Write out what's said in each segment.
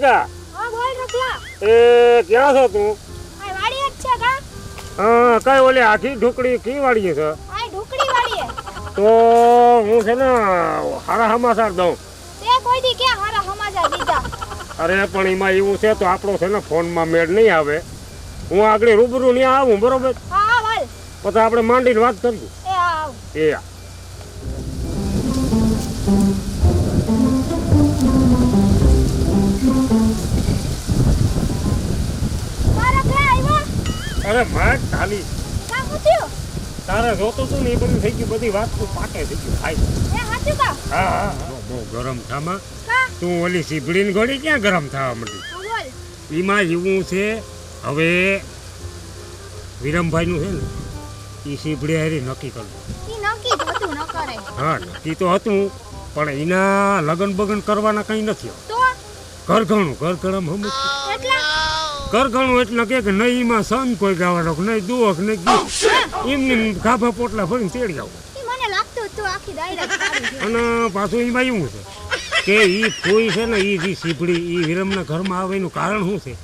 હા હા બોલ રખલા. એ ક્યાં છો તું? આ વાડી જ છે કા હા કઈ ઓલી આખી ઢુકડી કી વાળીએ છે? આ ઢોકળી વાડી તો હું છે ને હારા સમાચાર દઉં. તે કોઈ દી કે હારા સમાચાર દીધા? અરે પણ એમાં એવું છે તો આપણો છે ને ફોનમાં મેળ નહીં આવે. હું આગળ રૂબરૂ ત્યાં આવું બરોબર? હા વાલ પછી આપણે માંડીને વાત કરીએ. એ આવ. એ આ. અરે માર ખાલી કા પૂછ્યું તારે જોતો તું ને એ બધું થઈ ગયું બધી વાત તું પાકે થઈ ગયું. ખાઈ એ હાચું કા હા હા હા. બહુ ગરમ થામાં. તું ઓલી સીભડીની ગોળી ક્યાં ગરમ થવા માંડી? એમાં એવું છે. હવે વિરમભાઈનું છે ને એ સીભડી હારી નક્કી કરવું હા નક્કી તો હતું પણ એના લગન બગન કરવાના કંઈ નથી. તો? ઘર ઘણું ઘર હમ એટલા ઘર ઘણું એટલે કે નહીં એમાં સન કોઈ ગાવાનો નહીં દુઃખ નહીં ગીત. એમની એમ ખાભા પોટલા ભરીને તેડી આવું. અને પાછું એમાં એવું છે કે એ ફૂઈ છે ને એ જે સીપડી એ વિરમના ઘરમાં આવે એનું કારણ શું છે?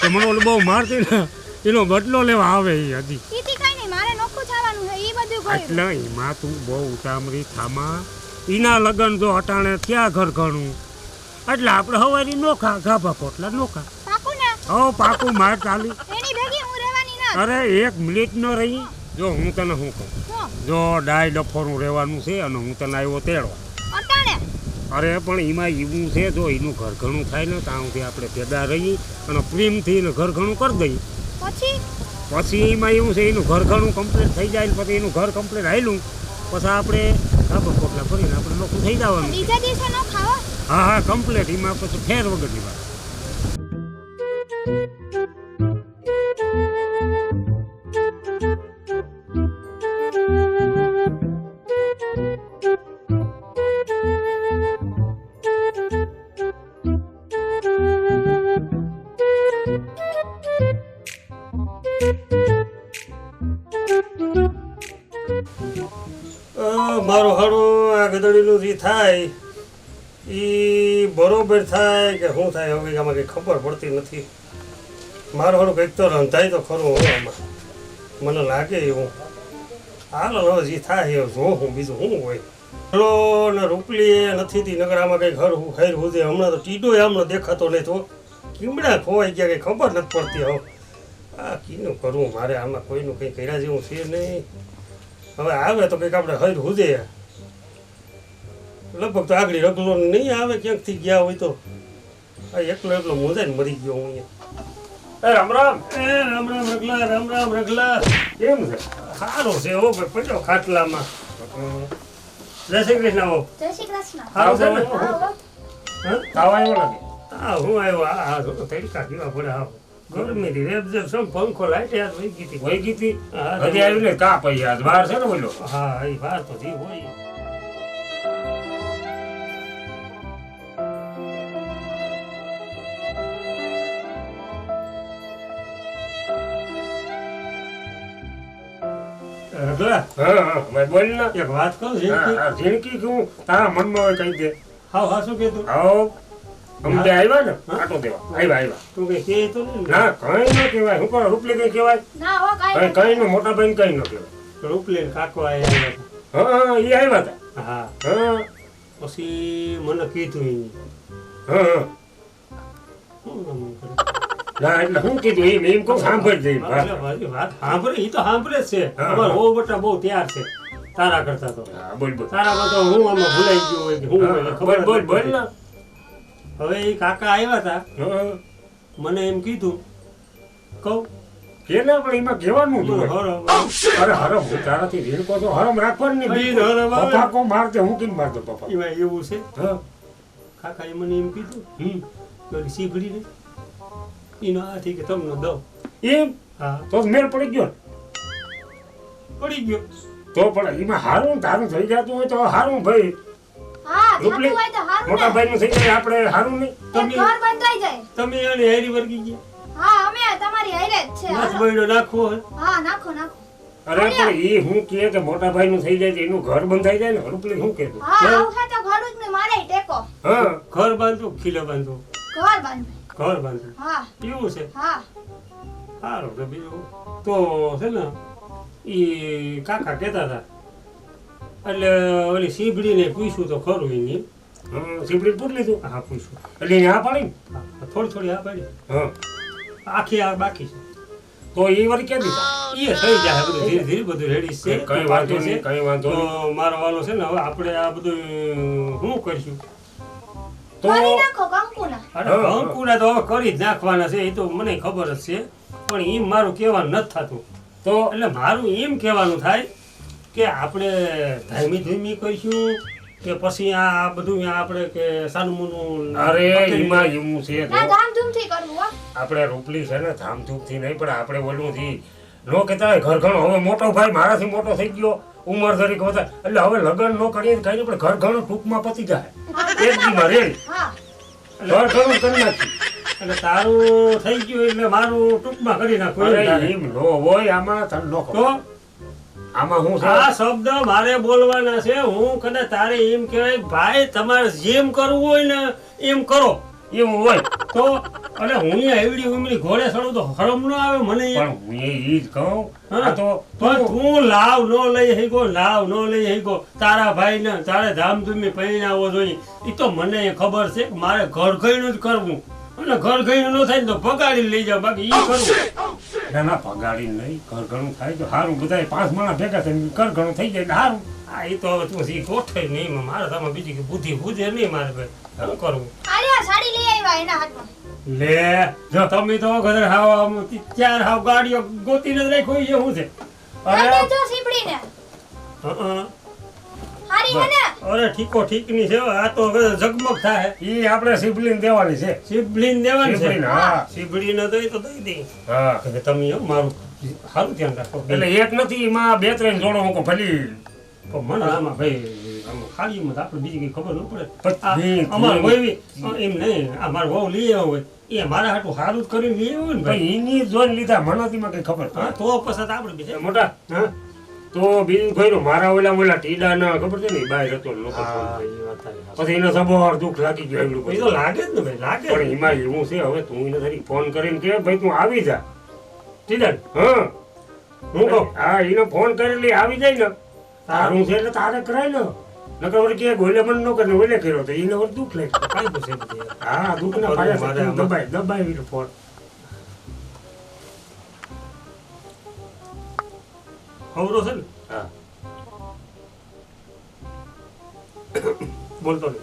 કે મને ઓલું બહુ મારતી ને એનો બદલો લેવા આવે એ હજી. એટલે એમાં તું બહુ ઉતામરી થામા. એના લગ્ન જો અટાણે ત્યાં ઘર ઘણું એટલે આપણે હવારી નોખા ગાભા પોટલા નોખા. ને પાકું માર ચાલી એની ભેગી હું રહેવાની ના. અરે એક મિનિટ ન રહી. જો હું તને શું કહું? જો ડાય ડફોરું રહેવાનું છે અને હું તને આવ્યો તેડવા. અરે પણ એમાં એવું છે જો એનું ઘર ઘણું થાય ને ત્યાં સુધી આપણે ભેગા રહી અને પ્રેમથી એને ઘર ઘણું કરી દઈએ. પછી? પછી એમાં એવું છે એનું ઘર ઘણું કમ્પ્લીટ થઈ જાય ને પછી એનું ઘર કમ્પ્લીટ આવેલું પછી આપણે કાબા પોટલા ફરીને આપણે લોકો થઈ જવાનું. હા હા કમ્પ્લીટ એમાં પછી ફેર વગરની વાત. મારું હાડું આ ગદડીનું જે થાય. એ બરોબર થાય કે શું થાય હવે આમાં કંઈ ખબર પડતી નથી. મારું હાડું કંઈક તો રંધાય તો ખરું હવે આમાં. મને લાગે એવું. હાલો, હવે જે થાય એ જો હું, બીજું શું હોય. હલો, ને રૂપલી નથી તી નગર આમાં કંઈક હર હું ખૈર હું હમણાં તો ટીડો હમણાં દેખાતો નહીં તો. કીમડા ખોવાઈ ગયા, કંઈ ખબર નથી પડતી હવે. આ કીનું કરવું મારે આમાં કોઈનું કંઈ કર્યા જેવું છે નહીં. હવે આવે તો કંઈક આપણે હર હુજે લગભગ તો આગળ રગલો નહીં આવે ક્યાંકથી ગયા હોય તો. આ એકલો એકલો મોજાઈને મરી ગયો હું રામ રામ. એ રામ રામ રગલા રામ રામ રગલા. કેમ છે? સારો છે ઓ ભાઈ પડ્યો ખાટલામાં. જય શ્રી કૃષ્ણ હો. જય શ્રી કૃષ્ણ. સારું છે ને હા, તાવ આવ્યો નથી? હા હું આવ્યો. હા હા જો તડકા કેવા પડે હા ગરમીથી રેબ જેબ પંખો લાઈટ યાદ વહી ગઈ હતી. વહી ગઈ હતી? હા, હજી આવી કા પૈસા? આજ વાર છે ને બોલો? હા એ વાર તો જી હોય. રગલા હા હા મેં બોલ ને. એક વાત કહું હા, હા, ઝીણકી કે હું? તારા મનમાં હોય કહી દે. હા હા શું કીધું. આવો અમને આવ્યા ને? આટો દેવા આવ્યા આવ્યા. તું કઈ કે તો ના. કઈ ન કહેવાય. હું કરો રૂપલી કઈ કહેવાય? ના હો કઈ કઈ નું મોટા ભાઈ કઈ ન કહેવાય. રૂપલી કાકો આયા હા હા એ આવ્યા હતા હા. હા. પછી મને કીધું હા હા. શું નામ કરે? ના એટલે હું કીધું એમ એમ કહું સાંભળ જઈ વાત સાંભળે એ તો સાંભળે જ છે. હા, અમાર બટા બહુ તૈયાર છે તારા કરતા તો. હા બોલ બોલ. તારામાં તો હું આમાં ભૂલાઈ ગયો હોય હું ખબર બોલ બોલ બોલ ને. હવે એ કાકા આવ્યા હતા હા. મને એમ કીધું કહું કે ના પણ એમાં કહેવાનું જ મને અરે હરમ હું તારાથી રીણકો તો હરમ રાખવાની બીજ હરમ પપ્પા કો મારતે હું કેમ મારતો પપ્પા એમાં એવું છે. હા. કાકાએ મને એમ કીધું હમ. સીભડી ને એનો હાથી કે તમને દઉં. એમ? હા. તો મેળ પડી ગયો પડી ગયો. તો પણ એમાં હારું તારું થઈ જતું હોય તો હારું ભાઈ. રૂપલી, મોટા ભાઈ નું. થઈ જાય આપણે હારું નહીં? તમે ઘર બંધાઈ જાય. તમે એને હેરી વર્ગી ગયા? હા અમે તમારી હેરે જ છે બસ હાલો. નાખો હા નાખો નાખો. અરે પણ એ હું કહે કે મોટા ભાઈ નું થઈ જાય એનું ઘર બંધાઈ જાય ને રૂપલી શું કે હા આવું તો ઘરું જ ને મારે ટેકો. હા. ઘર બાંધો ખીલે બાંધો. ઘર બાંધો. ઘર હા. એવું છે? હા. સારું તો બીજું. તો છે ને એ કાકા કહેતા હતા એટલે ઓલી સીબડીને પૂછ્યું તો ખરું એની હમ, સીપડી પૂરી લીધું? હા પૂછ્યું. એટલે એને આ પાડી? થોડી થોડી આ પાડી. હા. આખી આ બાકી છે. તો એ વાર કે દીધા? એ થઈ જાય બધું ધીરે ધીરે બધું રેડી છે કઈ વાંધો નહીં કઈ વાંધો તો મારો વાલો છે ને હવે આપણે આ બધું શું કરશું? તો હા, હા. કંકુના તો હવે કરી જ નાખવાના છે એ તો મને ખબર જ છે. પણ એમ મારું કહેવાનું નથી થતું. તો? એટલે મારું એમ કહેવાનું થાય કે આપણે ધીમી ધીમી કહીશું કે પછી આ બધું આપણે કે સાનુમુનું અરે એમાં એવું છે આપણે રૂપલી છે ને ધામધૂમથી નહીં પણ આપણે ઓલુંથી નો કહેતા હોય ઘર ઘણો હવે મોટો ભાઈ મારાથી મોટો થઈ ગયો ઉંમર તરીકે વધારે એટલે હવે લગ્ન ન કરીએ કઈ નહીં પણ ઘર ઘણો ટૂંકમાં પતી જાય. એક દીમાં રેડી ઘર ઘણું કરી નાખી. એટલે તારું થઈ ગયું એટલે મારું ટૂંકમાં કરી નાખું એમ અરે તારે. એમ નો હોય આમાં તને નો આમાં હું આ શબ્દ મારે બોલવાના છે. હું કદાચ તારે એમ કહેવાય ભાઈ તમારે જેમ કરવું હોય ને એમ કરો. એવું હોય. તો અને હું એવડી ઉમરી ઘોડે ચડું તો હરમ ન આવે મને પણ હું એ જ કહું. હા. તો પણ તું લાવ નો લઈ ગયો લાવ નો લઈ ગયો તારા ભાઈ ને તારે ધામધૂમી પહેરાવો જોઈએ. એ તો મને ખબર છે મારે ઘર ગઈનું જ કરવું. અને ઘર ગઈનું ન થાય ને તો પગાડી લઈ જાવ બાકી ઈ કરવું. ના ના પગાડી નહીં ઘર ઘણું થાય તો સારું બધા પાંચ માણસ ભેગા થઈને ઘર ઘણું થઈ જાય સારું હા એ તો હવે તું સી ગોઠવાય નહીં મારે તમે બીજી બુદ્ધિ બુદ્ધિ નહીં મારે ભાઈ. શું કરવું અરે આ સાડી લઈ આવ્યા એના હાથમાં. લે જો તમે તો ઘરે હાવ ચાર હાવ ગાડીઓ ગોતીને જ રાખી છે શું છે? અરે તો સીપડીને. હં, ને અરે ઠીકો ઠીકની છે આ તો હવે ઝગમગ થાય. ઈ આપણે સિબલિંગ દેવાની છે. શીબડીને દેવાની છે? સિબલીને, હા. શીબડીને દઈ તો દઈ દઈ. હા. કે તમે એમ મારું સારું ધ્યાન રાખો. એટલે એક નથી એમાં બે ત્રણ જોડો મૂકો ભલી. પણ મને આમાં ભાઈ. આમાં ખાલીમાં તો આપણે બીજી કઈ ખબર ન પડે. અમાર એમ નહીં આ મારા વહુ લઈ આવ્યો હોય. એ મારા હાટું સારું કરીને લઈ આવ્યો ને ભાઈ એની જોઈને લીધા મનાતીમાં કઈ ખબર હા તો પછી આપણે બીજા મોટા હા. તો બીજું ખોયરું મારા ઓલા ઓલા ટીડા ના ખબર છે ને બહાર હતો. પછી એને સબર દુઃખ લાગી ગયો એવડું એ તો લાગે જ ને ભાઈ લાગે પણ. એમાં એવું છે હવે તું એને તારી ફોન કરીને કે ભાઈ તું આવી જા. ટીડા? હા. હું કહું? હા એને ફોન કરેલી આવી જાય ને. તારું છે એટલે તારે કરાય ને. નકર વળી કે ગોલે મન નો કરે ઓલે કર્યો તો એને વળી દુઃખ લાગે કાંઈ પૂછે હા દુઃખ ના પાડે દબાય દબાય ફોન. ખવરો છે ને? હા. બોલતો નહીં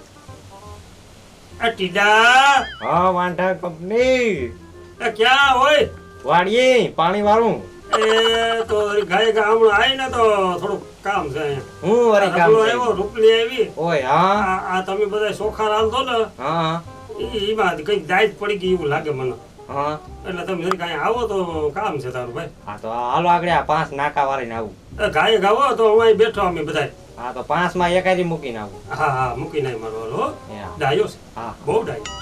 આ ટીડા! હા વાંઢા કંપની. એ ક્યાં હોય? વાડીએ પાણી વાળું. એ તો ગાય ગા હમણાં આવી ને તો થોડુંક કામ છે હું અરે કામ આવ્યો રૂપલી આવી. ઓય હા. આ તમે બધા સોખા રાંધો ને હા ઈ એમાં કઈ દાયજ પડી ગઈ એવું લાગે મને. હા? એટલે તમે અહીંયા આવો તો કામ છે તારું ભાઈ. હા તો હાલો આગળ આ પાંચ નાકા વાળીને આવું. ગાય ગાવો તો હું અહીં બેઠો અમે બધા હા તો પાંચમાં એકાદી મૂકીને આવું. હા હા મૂકી નાય મારો હાલો ડાયો છે. હા. બહુ ડાયો.